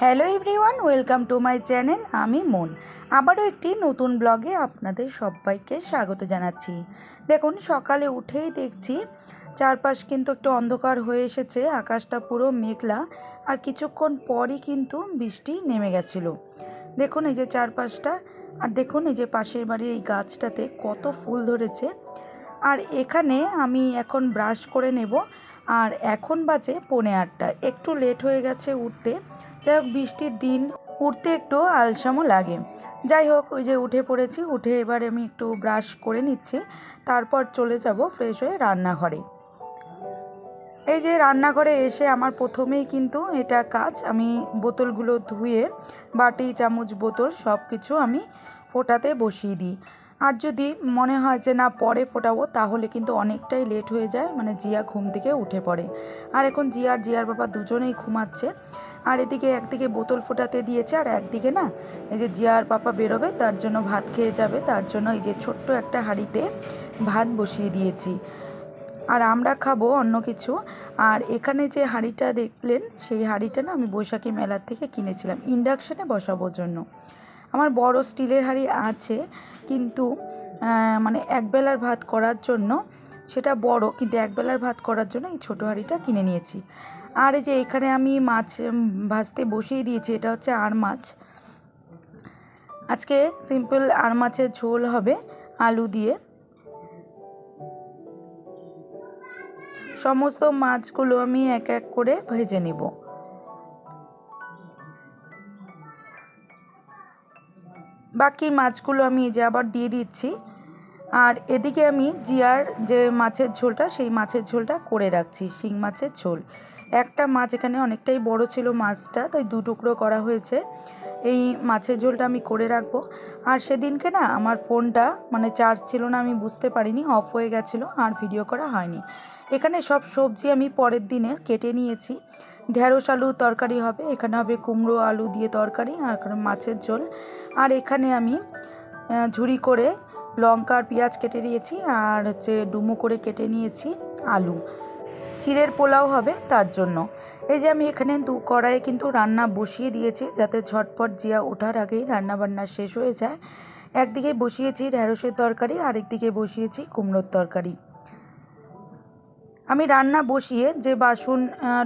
Hello everyone welcome to my channel আমি মন। আবারও একটি নতুন ব্লগে আপনাদের সবাইকে স্বাগত জানাচ্ছি। দেখুন, সকালে উঠেই দেখছি চারপাশ কিন্তু একটু অন্ধকার হয়ে এসেছে, আকাশটা পুরো মেঘলা, আর কিছুক্ষণ পরই কিন্তু বৃষ্টি নেমে গেছিল। দেখুন, এই যে চারপাশটা, আর দেখুন, এই যে পাশের বাড়ির এই গাছটাতে কত ফুল ধরেছে। আর এখানে আমি এখন ব্রাশ করে নেব আর এখন বাজে পৌনে আটটা একটু লেট হয়ে গেছে উঠতে। যাই হোক, বৃষ্টির দিন উঠতে একটু আলসামও লাগে। যাই হোক, ওই যে উঠে পড়েছি, উঠে এবার আমি একটু ব্রাশ করে নিচ্ছি। তারপর চলে যাব ফ্রেশ হয়ে রান্নাঘরে। এই যে রান্নাঘরে এসে আমার প্রথমেই কিন্তু এটা কাজ। আমি বোতলগুলো ধুয়ে বাটি, চামচ, বোতল সব কিছু আমি ফোটাতে বসিয়ে দিই। আর যদি মনে হয় যে না, পরে ফোটাবো, তাহলে কিন্তু অনেকটাই লেট হয়ে যায়। মানে জিয়া ঘুম থেকে উঠে পড়ে। আর এখন জিয়ার জিয়ার বাবা দুজনেই ঘুমাচ্ছে। আর এদিকে একদিকে বোতল ফোটাতে দিয়েছে, আর একদিকে না, এই যে জিয়ার পাপা বেরোবে, তার জন্য ভাত খেয়ে যাবে। তার জন্য এই যে ছোট্ট একটা হাঁড়িতে ভাত বসিয়ে দিয়েছি। আর আমরা খাব অন্য কিছু। আর এখানে যে হাঁড়িটা দেখলেন, সেই হাঁড়িটা না আমি বৈশাখী মেলার থেকে কিনেছিলাম। ইন্ডাকশানে বসাবোর জন্য। আমার বড় স্টিলের হাঁড়ি আছে, কিন্তু মানে একবেলার ভাত করার জন্য সেটা বড়, কিন্তু একবেলার ভাত করার জন্য এই ছোটো হাঁড়িটা কিনে নিয়েছি। আর এই যে এখানে আমি মাছ ভাজতে বসিয়ে দিয়েছি, এটা হচ্ছে আর মাছ। আজকে সিম্পল আর মাছের ঝোল হবে আলু দিয়ে। সমস্ত মাছগুলো আমি এক এক করে ভেজে নেব। বাকি মাছগুলো আমি এই যে আবার দিয়ে দিচ্ছি। আর এদিকে আমি জিয়ার যে মাছের ঝোলটা, সেই মাছের ঝোলটা করে রাখছি, শিং মাছের ঝোল। একটা মাছ এখানে অনেকটাই বড় ছিল মাছটা, তাই দু টুকরো করা হয়েছে। এই মাছের ঝোলটা আমি করে রাখব। আর সেদিনকে না, আমার ফোনটা মানে চার্জ ছিল না, আমি বুঝতে পারিনি, অফ হয়ে গেছিল, আর ভিডিও করা হয়নি। এখানে সব সবজি আমি পরের দিনের কেটে নিয়েছি। ঢেঁড়স আলু তরকারি হবে, এখানে হবে কুমড়ো আলু দিয়ে তরকারি, আর মাছের ঝোল। আর এখানে আমি ঝুড়ি করে লঙ্কা আর পেঁয়াজ কেটে নিয়েছি আর হচ্ছে ডুমো করে কেটে নিয়েছি আলু। চিড়ের পোলাও হবে তার জন্য। এই যে আমি এখানে দু কড়াইয়ে কিন্তু রান্না বসিয়ে দিয়েছি যাতে ঝটপট জিয়া ওঠার আগেই রান্না বান্না শেষ হয়ে যায়। একদিকে বসিয়েছি ঢ্যাঁড়সের তরকারি, আরেকদিকে বসিয়েছি কুমড়োর তরকারি। আমি রান্না বসিয়ে যে বাসন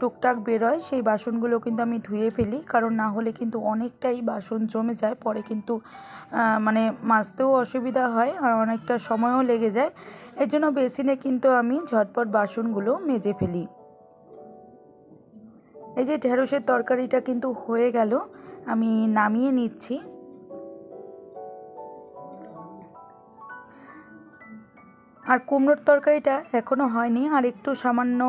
টুকটাক বেরোয় সেই বাসনগুলো কিন্তু আমি ধুয়ে ফেলি। কারণ না হলে কিন্তু অনেকটাই বাসন জমে যায়, পরে কিন্তু মানে মাজতেও অসুবিধা হয় আর অনেকটা সময়ও লেগে যায়। এর জন্য বেসিনে কিন্তু আমি ঝটপট বাসনগুলো মেজে ফেলি। এই যে ঢেঁড়সের তরকারিটা কিন্তু হয়ে গেল, আমি নামিয়ে নিচ্ছি। আর কুমড়োর তরকারিটা এখনও হয়নি, আর একটু সামান্য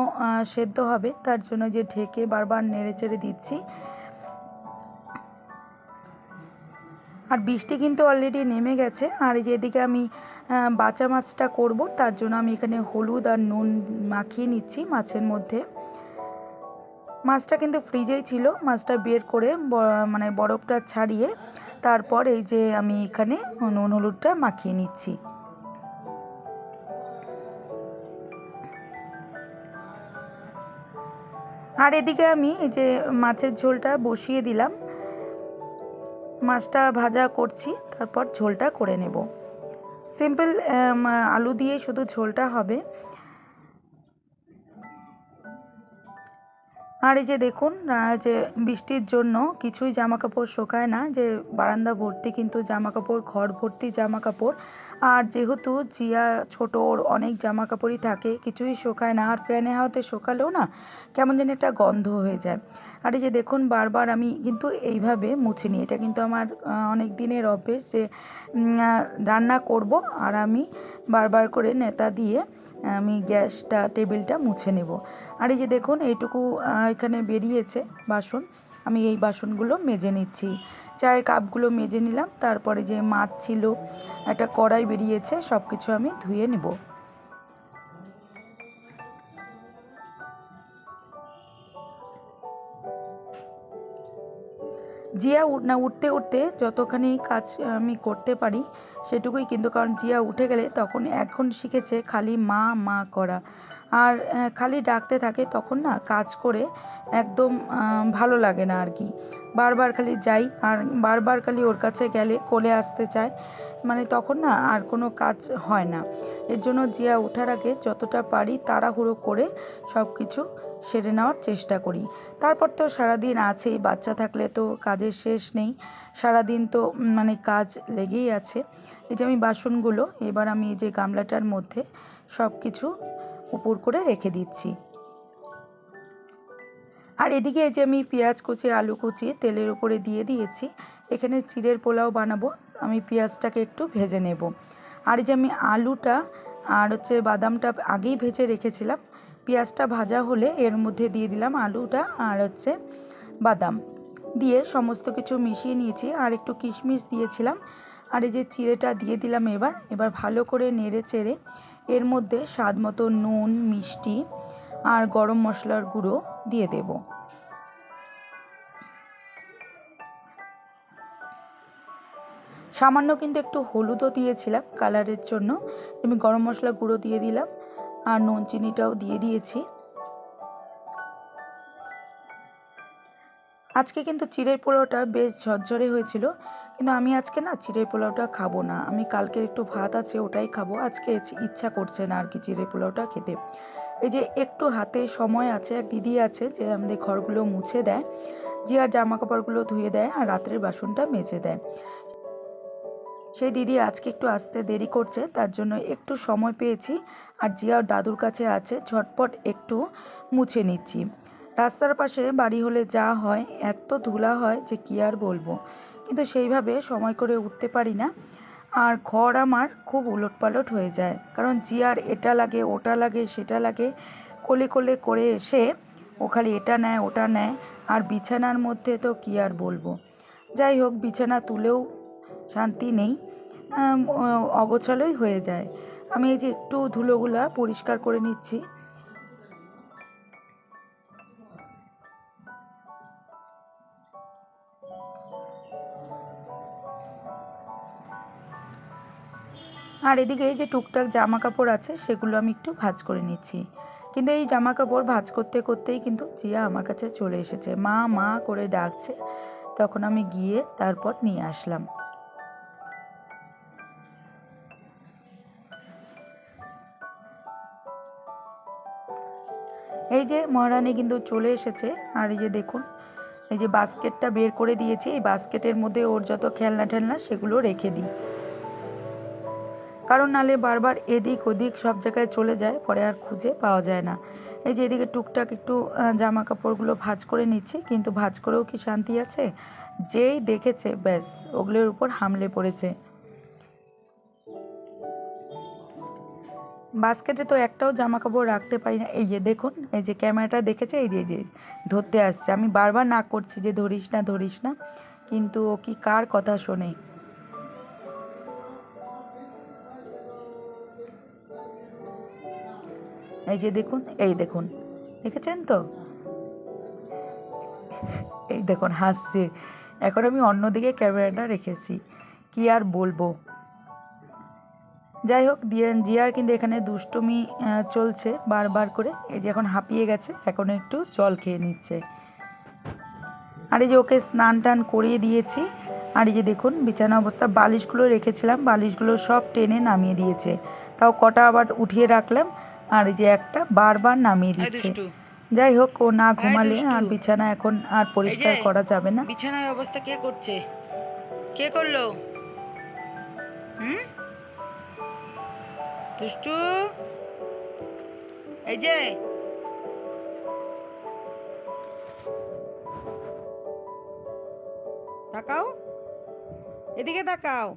সেদ্ধ হবে, তার জন্য যে ঢেকে বারবার নেড়ে চেড়ে দিচ্ছি। আর বৃষ্টি কিন্তু অলরেডি নেমে গেছে, আর এই যে এদিকে আমি বাঁচা মাছটা করব, তার জন্য আমি এখানে হলুদ আর নুন মাখিয়ে নিচ্ছি মাছের মধ্যে। মাছটা কিন্তু ফ্রিজেই ছিল, মাছটা বের করে মানে বরফটা ছাড়িয়ে তারপর এই যে আমি এখানে নুন হলুদটা মাখিয়ে নিচ্ছি। আর এদিকে আমি এই যে মাছের ঝোলটা বসিয়ে দিলাম। মাছটা ভাজা করছি, তারপর ঝোলটা করে নেব। সিম্পল আলু দিয়ে শুধু ঝোলটা হবে। আর এই যে দেখুন যে বৃষ্টির জন্য কিছুই জামা কাপড় শোকায় না, যে বারান্দা ভর্তি কিন্তু জামা কাপড় ঘর ভর্তি জামা কাপড় আর যেহেতু জিয়া ছোট ওর অনেক জামা কাপড়ই থাকে, কিছুই শোকায় না, আর ফ্যানের হাওয়াতে শোকালেও না, কেমন যেন একটা গন্ধ হয়ে যায়। আর এই যে দেখুন, বারবার আমি কিন্তু এইভাবে মুছে নিই এটা কিন্তু আমার অনেক দিনের অভ্যেস যে রান্না করব আর আমি বারবার করে নেতা দিয়ে আমি গ্যাসটা, টেবিলটা মুছে নেব। আর এই যে দেখুন, এইটুকু এখানে বেরিয়েছে বাসন। আমি এই বাসনগুলো মেজে নিচ্ছি। চায়ের কাপগুলো মেজে নিলাম। তারপরে যে মাছ ছিল, একটা কড়াই বেরিয়েছে সব কিছু আমি ধুয়ে নেব। জিয়া না, উঠতে উঠতে যতখানি কাজ আমি করতে পারি সেটুকুই কিন্তু, কারণ জিয়া উঠে গেলে তখন এখন শিখেছে খালি মা মা করা। আর খালি ডাকতে থাকে তখন না কাজ করে একদম ভালো লাগে না আর কি। বারবার খালি যাই আর বারবার খালি ওর কাছে গেলে কোলে আসতে চায় মানে তখন না আর কোনো কাজ হয় না। এর জন্য জিয়া ওঠার আগে যতটা পারি তাড়াহুড়ো করে সব কিছু সেরে নেওয়ার চেষ্টা করি। তারপর তো সারাদিন আছেই বাচ্চা থাকলে তো কাজের শেষ নেই। সারাদিন তো মানে কাজ লেগেই আছে। এই যে আমি বাসনগুলো, এবার আমি এই যে গামলাটার মধ্যে সব কিছু উপর করে রেখে দিচ্ছি। আর এদিকে এই যে আমি পেঁয়াজ কুচি, আলু কুচি তেলের উপরে দিয়ে দিয়েছি। এখানে চিড়ের পোলাও বানাবো, আমি পেঁয়াজটাকে একটু ভেজে নেব। আর এই যে আমি আলুটা আর হচ্ছে বাদামটা আগেই ভেজে রেখেছিলাম পেঁয়াজটা ভাজা হলে এর মধ্যে দিয়ে দিলাম আলুটা আর হচ্ছে বাদাম। দিয়ে সমস্ত কিছু মিশিয়ে নিয়েছি আর একটু কিশমিশ দিয়েছিলাম। আর এই যে চিড়েটা দিয়ে দিলাম এবার এবার ভালো করে নেড়ে চেড়ে এর মধ্যে স্বাদ মতো নুন, মিষ্টি আর গরম মশলার গুঁড়ো দিয়ে দেব। সামান্য কিন্তু একটু হলুদও দিয়েছিলাম কালারের জন্য। আমি গরম মশলা গুঁড়ো দিয়ে দিলাম। আর নুন চিনিটাও দিয়ে দিয়েছি। আজকে কিন্তু চিড়ের পোলাওটা বেশ ঝরঝরে হয়েছিল, কিন্তু আমি আজকে না চিড়ের পোলাওটা খাব না। আমি কালকের একটু ভাত আছে ওটাই খাব। আজকে ইচ্ছা করছে না আর কি চিড়ের পোলাওটা খেতে। এই যে একটু হাতে সময় আছে, এক দিদি আছে যে আমাদের ঘরগুলো মুছে দেয় আর জামা কাপড়গুলো ধুয়ে দেয় আর রাত্রের বাসনটা মেজে দেয়। সেই দিদি আজকে একটু আসতে দেরি করছে, তার জন্য একটু সময় পেয়েছি আর জিয়ার দাদুর কাছে আছে, ঝটপট একটু মুছে নিচ্ছি। রাস্তার পাশে বাড়ি হলে যা হয়, এত ধুলা হয় যে কী আর বলব। কিন্তু সেইভাবে সময় করে উঠতে পারি না। আর ঘর আমার খুব উলটপালট হয়ে যায়, কারণ জিয়ার এটা লাগে, ওটা লাগে, সেটা লাগে, কোলে কোলে করে এসে ও খালি এটা নেয়, ওটা নেয়, আর বিছানার মধ্যে তো কী আর বলব। যাই হোক, বিছানা তুলেও শান্তি নেই অগোছালোই হয়ে যায়। আমি এই যে একটু ধুলোগুলা পরিষ্কার করে নিচ্ছি। আর এদিকে এই যে টুকটাক জামা কাপড় আছে, সেগুলো আমি একটু ভাজ করে নিচ্ছি। কিন্তু এই জামা কাপড় ভাজ করতে করতেই কিন্তু জিয়া আমার কাছে চলে এসেছে। মা মা করে ডাকছে। তখন আমি গিয়ে তারপর নিয়ে আসলাম। এই যে মহারানী কিন্তু চলে এসেছে, আর এই যে দেখুন, এই যে বাস্কেটটা বের করে দিয়েছি, এই বাস্কেটের মধ্যে ওর যত খেলনা ঠেলনা সেগুলো রেখে দিই। কারণ নালে বারবার এদিক ওদিক সব জায়গায় চলে যায়, পরে আর খুঁজে পাওয়া যায় না। এই যে এদিকে টুকটাক একটু জামা কাপড়গুলো ভাঁজ করে নিচ্ছি, কিন্তু ভাঁজ করেও কি শান্তি আছে? যেই দেখেছে, ব্যাস, ওগুলোর উপর হামলে পড়েছে। বাস্কেটে তো একটাও জামা কাপড় রাখতে পারি না। এই যে দেখুন, এই যে ক্যামেরাটা দেখেছে? এই যে এই যে, ধরতে আসছে। আমি বারবার না করছি যে ধরিস না ধরিস না, কিন্তু ও কি কার কথা শোনে? এই যে দেখুন, এই দেখুন, দেখেছেন তো? এই দেখুন, হাসছে। এখন আমি অন্যদিকে ক্যামেরাটা রেখেছি। কি আর বলব? যাই হোক দিয়ে জিয়ার কিন্তু এখানে দুষ্টুমি চলছে বারবার করে। এই যে এখন হাঁপিয়ে গেছে এখন একটু জল খেয়ে নিচ্ছে। আর এই যে ওকে স্নান টান করিয়ে দিয়েছি আর এই যে দেখুন বিছানা অবস্থা বালিশগুলো রেখেছিলাম বালিশগুলো সব টেনে নামিয়ে দিয়েছে। তাও কটা আবার উঠিয়ে রাখলাম আর এই যে একটা বারবার নামিয়ে দিচ্ছে। যাই হোক ও না ঘুমালে আর বিছানা এখন আর পরিষ্কার করা যাবে না। বিছানার অবস্থা কে করছে? কে করল? হুম? দুষ্টু। এই যে। তাকাও। এদিকে তাকাও।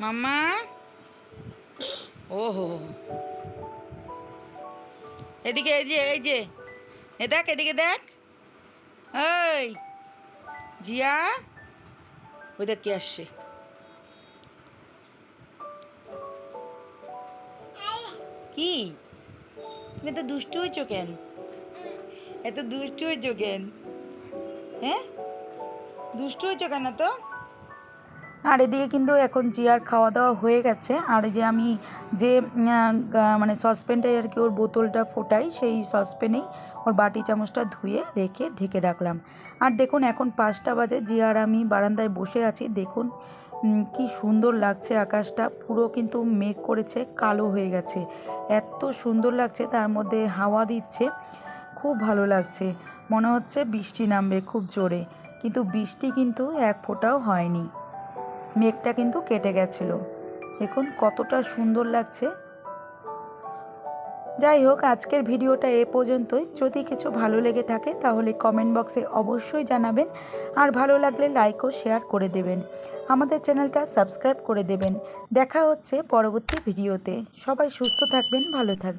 মাম্মা। ওহো। এদিকে, এই যে এই যে। এ দেখ, এদিকে দেখ। এই, জিয়া। ওই কে আসছে? কি? তুমি তো দুষ্টু হয়েছো কেন? এত দুষ্টু হয়েছো কেন? হ্যাঁ? দুষ্টু হয়েছো কেন তো? আর এদিকে কিন্তু এখন জিয়ার খাওয়া দাওয়া হয়ে গেছে। আর যে আমি যে মানে সসপ্যানটায় আর কি ওর বোতলটা ফোটাই, সেই সসপ্যানেই ওর বাটি চামচটা ধুয়ে রেখে ঢেকে রাখলাম। আর দেখুন, এখন পাঁচটা বাজে জিয়ার আমি বারান্দায় বসে আছি। দেখুন কি সুন্দর লাগছে আকাশটা। পুরো কিন্তু মেঘ করেছে, কালো হয়ে গেছে। এত সুন্দর লাগছে, তার মধ্যে হাওয়া দিচ্ছে। খুব ভালো লাগছে। মনে হচ্ছে বৃষ্টি নামবে খুব জোরে। কিন্তু বৃষ্টি কিন্তু এক ফোঁটাও হয়নি। মেঘটা কিন্তু কেটে গেছিল। দেখুন কতটা সুন্দর লাগছে। যাই হোক, আজকের ভিডিওটা এ পর্যন্তই। যদি কিছু ভালো লেগে থাকে তাহলে কমেন্ট বক্সে অবশ্যই জানাবেন। আর ভালো লাগলে লাইক ও শেয়ার করে দেবেন। আমাদের চ্যানেলটা সাবস্ক্রাইব করে দেবেন। দেখা হচ্ছে পরবর্তী ভিডিওতে। সবাই সুস্থ থাকবেন, ভালো থাকবেন।